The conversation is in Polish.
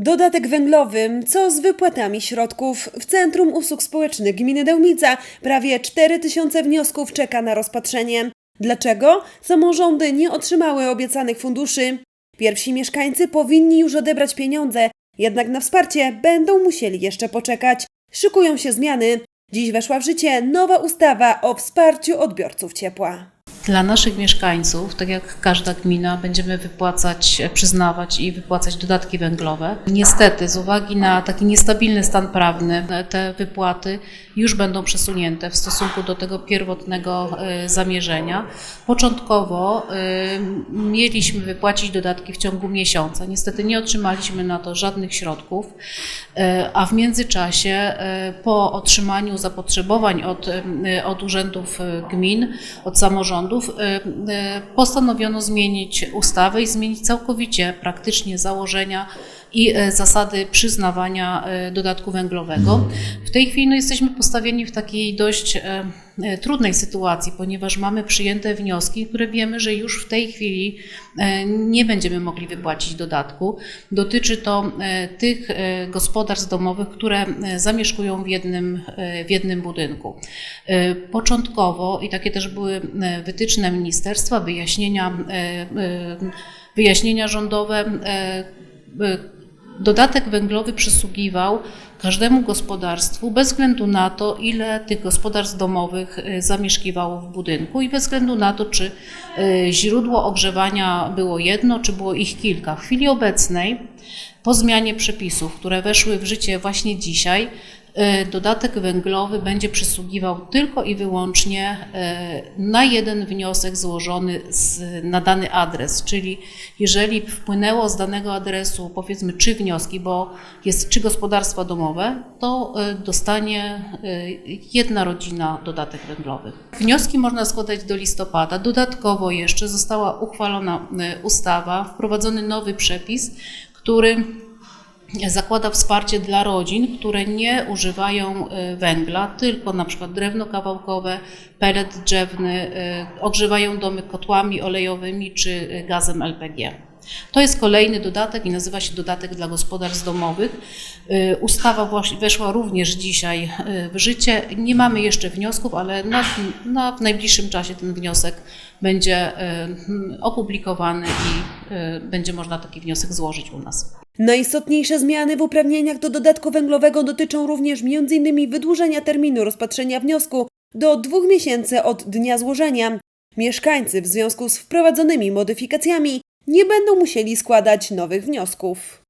Dodatek węglowy, co z wypłatami środków? W Centrum Usług Społecznych Gminy Dełmica prawie 4 tysiące wniosków czeka na rozpatrzenie. Dlaczego samorządy nie otrzymały obiecanych funduszy? Pierwsi mieszkańcy powinni już odebrać pieniądze, jednak na wsparcie będą musieli jeszcze poczekać. Szykują się zmiany. Dziś weszła w życie nowa ustawa o wsparciu odbiorców ciepła. Dla naszych mieszkańców, tak jak każda gmina, będziemy wypłacać, przyznawać i wypłacać dodatki węglowe. Niestety, z uwagi na taki niestabilny stan prawny, te wypłaty już będą przesunięte w stosunku do tego pierwotnego e, zamierzenia. Początkowo e, mieliśmy wypłacić dodatki w ciągu miesiąca. Niestety nie otrzymaliśmy na to żadnych środków, e, a w międzyczasie po otrzymaniu zapotrzebowań od, od urzędów gmin, od samorządów, e, e, postanowiono zmienić ustawę i zmienić całkowicie praktycznie założenia i e, zasady przyznawania e, dodatku węglowego. W tej chwili no, jesteśmy postawieni w takiej dość e, trudnej sytuacji, ponieważ mamy przyjęte wnioski, które wiemy, że już w tej chwili nie będziemy mogli wypłacić dodatku. Dotyczy to tych gospodarstw domowych, które zamieszkują w jednym, w jednym budynku. Początkowo, i takie też były wytyczne ministerstwa, wyjaśnienia, wyjaśnienia rządowe, Dodatek węglowy przysługiwał każdemu gospodarstwu bez względu na to, ile tych gospodarstw domowych y, zamieszkiwało w budynku i bez względu na to, czy y, źródło ogrzewania było jedno, czy było ich kilka. W chwili obecnej, po zmianie przepisów, które weszły w życie właśnie dzisiaj, dodatek węglowy będzie przysługiwał tylko i wyłącznie y, na jeden wniosek złożony z, na dany adres, czyli jeżeli wpłynęło z danego adresu powiedzmy trzy wnioski, bo jest trzy gospodarstwa domowe, to y, dostanie jedna rodzina dodatek węglowy. Wnioski można składać do listopada. Dodatkowo jeszcze została uchwalona ustawa, wprowadzony nowy przepis, który zakłada wsparcie dla rodzin, które nie używają y, węgla, tylko na przykład drewno kawałkowe, pelet drzewny, y, ogrzewają domy kotłami olejowymi czy y, gazem LPG. To jest kolejny dodatek i nazywa się dodatek dla gospodarstw domowych. Y, Ustawa weszła również dzisiaj y, w życie. Nie mamy jeszcze wniosków, ale na, na w najbliższym czasie ten wniosek będzie y, opublikowany i będzie można taki wniosek złożyć u nas. Najistotniejsze zmiany w uprawnieniach do dodatku węglowego dotyczą również m.in. wydłużenia terminu rozpatrzenia wniosku do dwóch miesięcy od dnia złożenia. Mieszkańcy w związku z wprowadzonymi modyfikacjami nie będą musieli składać nowych wniosków.